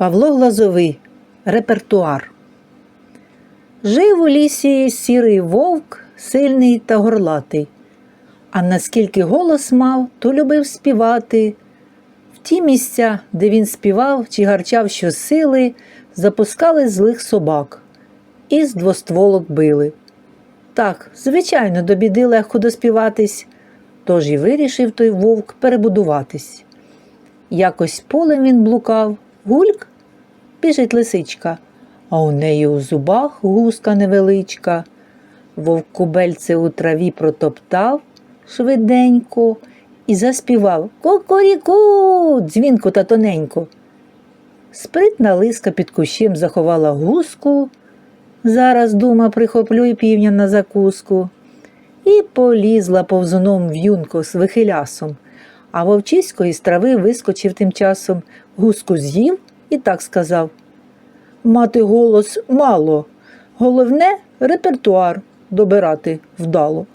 Павло Глазовий Репертуар. Жив у лісі сірий вовк, сильний та горлатий. А наскільки голос мав, то любив співати. В ті місця, де він співав чи гарчав щосили, запускали злих собак і з двостволок били. Так, звичайно, до біди легко доспіватись, тож і вирішив той вовк перебудуватись. Якось полем він блукав, гульк, біжить лисичка, а у неї у зубах гуска невеличка. Вовк кубельце у траві протоптав швиденько і заспівав Кукуріку, дзвінко та тоненько. Спритна лиска під кущем заховала гуску. Зараз, дума, прихоплю і півня на закуску. І полізла повзуном в'юнко з вихилясом, а вовчисько із трави вискочив тим часом, гуску з'їв і так сказав Мати голос мало, головне репертуар добирати вдало.